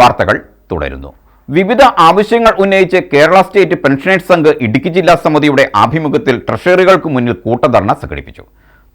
വാർത്തകൾ തുടരുന്നു. വിവിധ ആവശ്യങ്ങൾ ഉന്നയിച്ച് കേരള സ്റ്റേറ്റ് പെൻഷനേഴ്സ് സംഘ് ഇടുക്കി ജില്ലാ സമിതിയുടെ ആഭിമുഖ്യത്തിൽ ട്രഷറികൾക്ക് മുന്നിൽ കൂട്ടധർണ സംഘടിപ്പിച്ചു.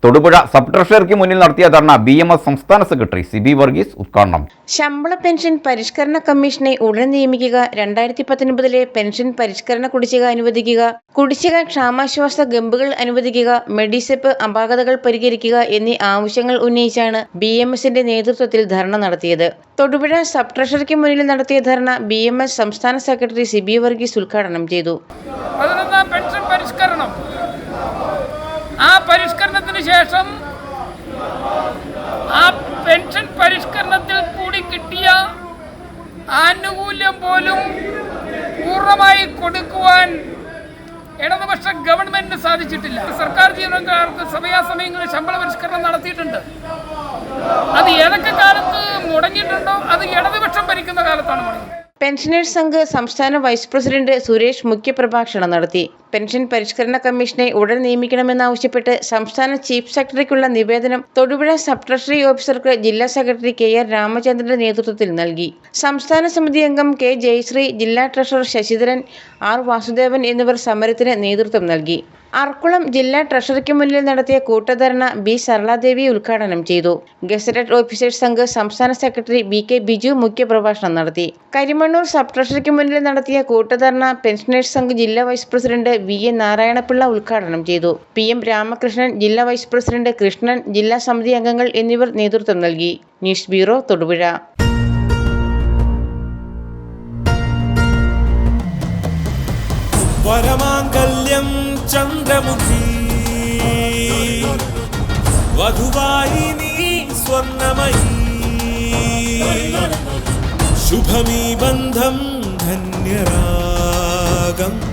തൊടുപുഴ സബ് ട്രഷറിക്ക് മുന്നിൽ നടത്തിയ ധർണ ബി എം എസ് സംസ്ഥാന സെക്രട്ടറി സിബി വർഗീസ് ഉദ്ഘാടനം. ശമ്പള പെൻഷൻ പരിഷ്കരണ കമ്മീഷനെ ഉടൻ നിയമിക്കുക രണ്ടായിരത്തി പത്തൊൻപതിലെ പെൻഷൻ പരിഷ്കരണ കുടിശ്ശിക അനുവദിക്കുക കുടിശ്ശിക ക്ഷാമാശ്വാസ ഗമ്പുകൾ അനുവദിക്കുക മെഡിസെപ്പ് അപാകതകൾ പരിഹരിക്കുക എന്നീ ആവശ്യങ്ങൾ ഉന്നയിച്ചാണ് ബി എം എസിന്റെ നേതൃത്വത്തിൽ ധർണ നടത്തിയത്. തൊടുപുഴ സബ് ട്രഷറിക്ക് മുന്നിൽ നടത്തിയ ധർണ ബി എം എസ് സംസ്ഥാന സെക്രട്ടറി സിബി വർഗീസ് ഉദ്ഘാടനം ചെയ്തു പതിനൊന്നാം പെൻഷൻ പരിഷ്കരണം ആ പരിഷ്കരണത്തിന് ശേഷം ആ പെൻഷൻ പരിഷ്കരണത്തിൽ കൂടി കിട്ടിയ ആനുകൂല്യം പോലും പൂർണമായി കൊടുക്കുവാൻ ഇടതുപക്ഷ ഗവൺമെന്റിന് സാധിച്ചിട്ടില്ല. സർക്കാർ ജീവനക്കാർക്ക് സമയാസമയങ്ങളിൽ ശമ്പള പരിഷ്കരണം നടത്തിയിട്ടുണ്ട്. അത് ഏതൊക്കെ കാലത്ത് മുടങ്ങിയിട്ടുണ്ടോ അത് ഇടതുപക്ഷം ഭരിക്കുന്ന കാലത്താണ് പെൻഷനേഴ്സ് സംഘ് സംസ്ഥാന വൈസ് പ്രസിഡന്റ് സുരേഷ് മുഖ്യപ്രഭാഷണം നടത്തി. പെൻഷൻ പരിഷ്കരണ കമ്മീഷനെ ഉടൻ നിയമിക്കണമെന്നാവശ്യപ്പെട്ട് സംസ്ഥാന ചീഫ് സെക്രട്ടറിക്കുള്ള നിവേദനം തൊടുപുഴ സബ് ട്രഷറി ഓഫീസർക്ക് ജില്ലാ സെക്രട്ടറി കെ ആർ രാമചന്ദ്രന്റെ നേതൃത്വത്തിൽ നൽകി. സംസ്ഥാന സമിതി അംഗം കെ ജയശ്രീ ജില്ലാ ട്രഷറർ ശശിധരൻ ആർ വാസുദേവൻ എന്നിവർ സമരത്തിന് നേതൃത്വം നൽകി. അർക്കുളം ജില്ലാ ട്രഷറിക്ക് മുന്നിൽ നടത്തിയ കൂട്ടധർണ ബി സരളാദേവി ഉദ്ഘാടനം ചെയ്തു. ഗസറ്റഡ് ഓഫീസേഴ്സ് സംഘ് സംസ്ഥാന സെക്രട്ടറി ബി കെ ബിജു മുഖ്യപ്രഭാഷണം നടത്തി. കരിമണ്ണൂർ സബ് ട്രഷറിക്ക് മുന്നിൽ നടത്തിയ കൂട്ടധർണ പെൻഷനേഴ്സ് സംഘ് ജില്ലാ vice president V. A. Narayanapillai ഉദ്ഘാടനം ചെയ്തു. പി. എം. രാമകൃഷ്ണൻ ജില്ലാ വൈസ് പ്രസിഡന്റ് കൃഷ്ണൻ ജില്ലാ സമിതി അംഗങ്ങൾ എന്നിവർ നേതൃത്വം നൽകി. News bureau Thodupuzha. വരമാംഗല്യം ചന്ദ്രമുഖി. വധുവായി നീ സ്വർണമയി ശുഭമീ ബന്ധം ധന്യരാഗം.